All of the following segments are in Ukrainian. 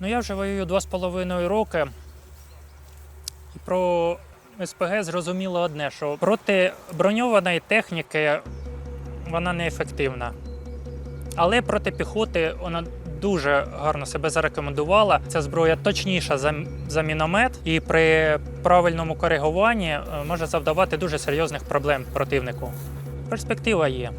Ну я вже воюю два з половиною роки. І про СПГ зрозуміло одне, що проти броньованої техніки вона неефективна. Але проти піхоти вона дуже гарно себе зарекомендувала. Ця зброя точніша за, за міномет, і при правильному коригуванні е, може завдавати дуже серйозних проблем противнику. Перспектива є.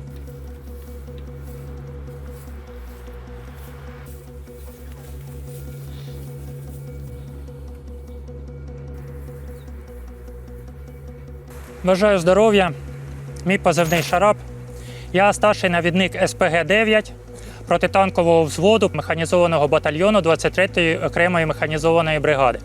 Бажаю здоров'я. Мій позивний шарап. Я старший навідник СПГ-9 протитанкового взводу механізованого батальйону 23-ї окремої механізованої бригади.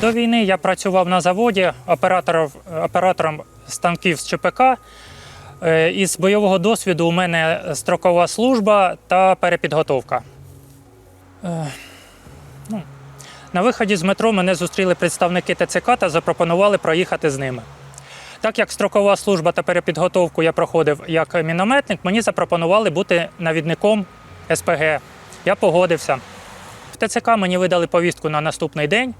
До війни я працював на заводі оператором, оператором станків з ЧПК. Е, Із бойового досвіду у мене строкова служба та перепідготовка. Е, ну, на виході з метро мене зустріли представники ТЦК та запропонували проїхати з ними. Так як строкова служба та перепідготовку я проходив як мінометник, мені запропонували бути навідником СПГ. Я погодився. В ТЦК мені видали повістку на наступний день,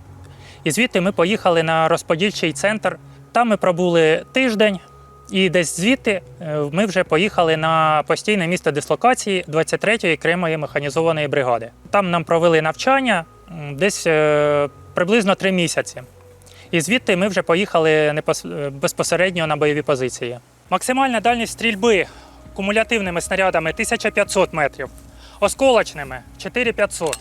і звідти ми поїхали на розподільчий центр. Там ми пробули тиждень, і десь звідти е, ми вже поїхали на постійне місце дислокації 23-ї окремої механізованої бригади. Там нам провели навчання десь е, приблизно три місяці. І звідти ми вже поїхали е, безпосередньо на бойові позиції. Максимальна дальність стрільби кумулятивними снарядами 1500 метрів, осколочними 4500.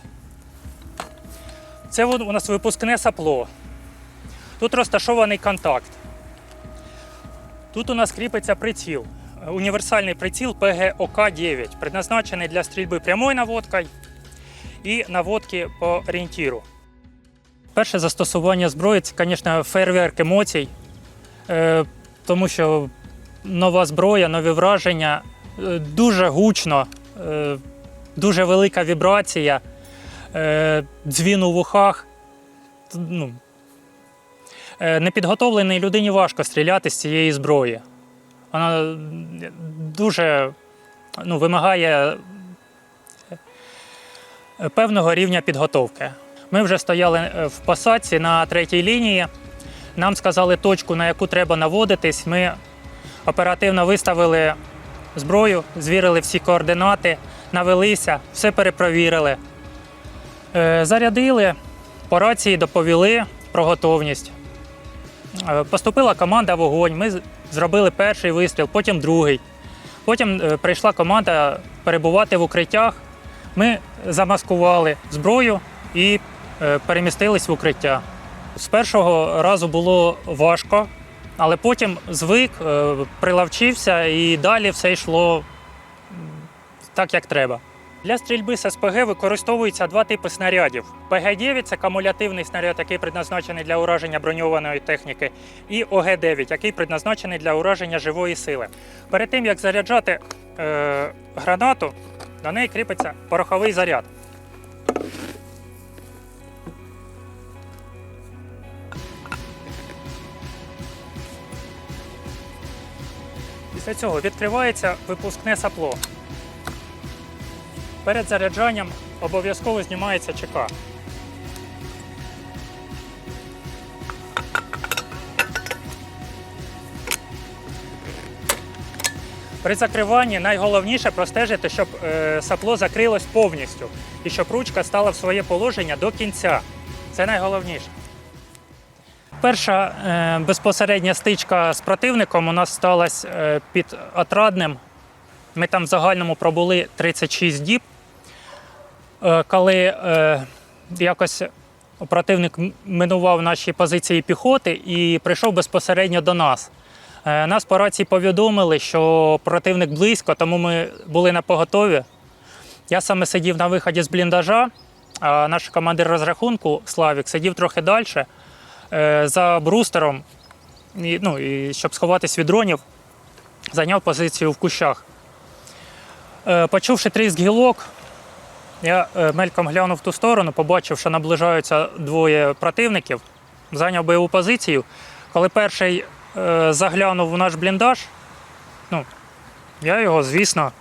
Це у нас випускне сапло. Тут розташований контакт. Тут у нас кріпиться приціл. Е, Універсальний приціл ПГОК-9, предназначений для стрільби прямою наводкою і наводки по орієнтіру. Перше застосування зброї це, звісно, фейерверк емоцій, е, тому що нова зброя, нові враження, е, дуже гучно, дуже велика вібрація, дзвін у вухах. Ну, Непідготовленій людині важко стріляти з цієї зброї. Вона е, дуже ну, вимагає е, певного рівня підготовки. Ми вже стояли е, в посадці на третій лінії. Нам сказали точку, на яку треба наводитись. Ми оперативно виставили зброю, звірили всі координати, навелися, все перепровірили. Е, Зарядили, по рації доповіли про готовність. Е, Поступила команда вогонь. Ми зробили перший вистріл, потім другий. Потім е, прийшла команда перебувати в укриттях. Ми замаскували зброю і е, перемістились в укриття. З першого разу було важко, але потім звик, прилавчився і далі все йшло так, як треба. Для стрільби з СПГ використовуються два типи снарядів. ПГ-9 це кумулятивний снаряд, який предназначений для ураження броньованої техніки, і ОГ-9, який предназначений для ураження живої сили. Перед тим як заряджати е, гранату, до неї кріпиться пороховий заряд. Після цього відкривається випускне сапло. Перед заряджанням обов'язково знімається ЧК. При закриванні найголовніше простежити, щоб е, сапло закрилось повністю і щоб ручка стала в своє положення до кінця. Це найголовніше. Перша е, безпосередня стичка з противником у нас сталася е, під Отрадним. Ми там в загальному пробули 36 діб. Е, коли е, якось противник минував наші позиції піхоти і прийшов безпосередньо до нас. Е, Нас по рації повідомили, що противник близько, тому ми були на поготові. Я саме сидів на виході з бліндажа, а наш командир розрахунку Славік сидів трохи далі за брустером, і, ну, і щоб сховатись від дронів, зайняв позицію в кущах. Почувши тріск гілок, я е, мельком глянув в ту сторону, побачив, що наближаються двоє противників, зайняв бойову позицію. Коли перший е, заглянув в наш бліндаж, Ну, я його, звісно.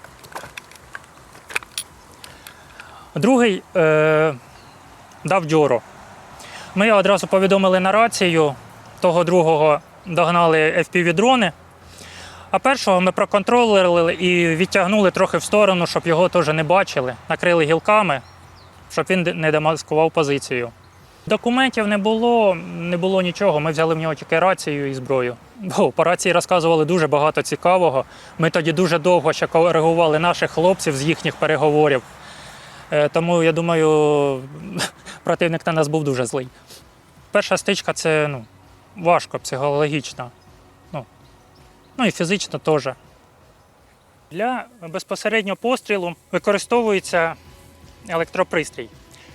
Другий е, дав дьору. Ми одразу повідомили на рацію, того другого догнали FPV-дрони, а першого ми проконтролювали і відтягнули трохи в сторону, щоб його теж не бачили, накрили гілками, щоб він не демаскував позицію. Документів не було, не було нічого. Ми взяли в нього тільки рацію і зброю. Бо по рації розказували дуже багато цікавого. Ми тоді дуже довго ще коригували наших хлопців з їхніх переговорів. Е, Тому я думаю, противник на нас був дуже злий. Перша стичка це ну, важко психологічно. Ну, і фізично теж. Для безпосереднього пострілу використовується електропристрій.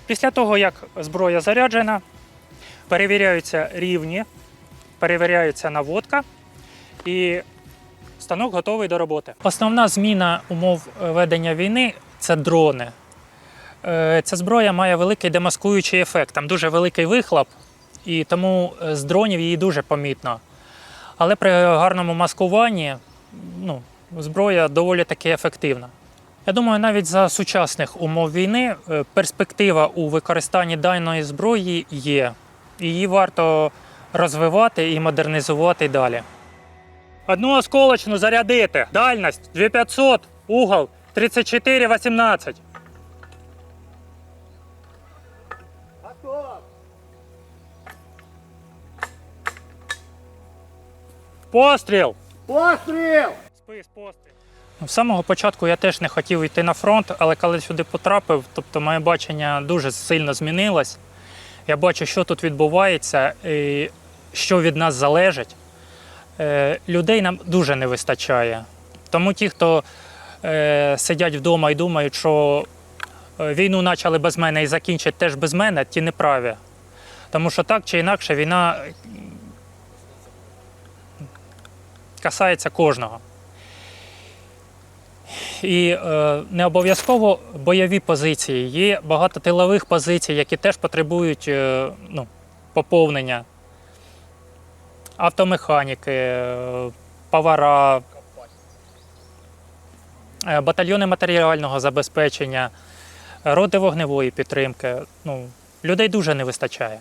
Після того, як зброя заряджена, перевіряються рівні, перевіряється наводка і станок готовий до роботи. Основна зміна умов ведення війни це дрони. Е, Ця зброя має великий демаскуючий ефект. Там дуже великий вихлоп, і тому е, з дронів її дуже помітно. Але при гарному маскуванні ну, зброя доволі таки ефективна. Я думаю, навіть за сучасних умов війни е, перспектива у використанні даної зброї є. Її варто розвивати і модернізувати далі. Одну осколочну зарядити. Дальність 2500, угол 34,18. Постріл! Постріл! Спис, постріл. З самого початку я теж не хотів йти на фронт, але коли сюди потрапив, тобто моє бачення дуже сильно змінилось. Я бачу, що тут відбувається, і що від нас залежить. Е, Людей нам дуже не вистачає. Тому ті, хто е, сидять вдома і думають, що е, війну почали без мене і закінчать теж без мене, ті неправі. Тому що так чи інакше війна касається кожного. І е, не обов'язково бойові позиції. Є багато тилових позицій, які теж потребують е, ну, поповнення. Автомеханіки, е, повара, е, батальйони матеріального забезпечення, роти вогневої підтримки. Ну, людей дуже не вистачає.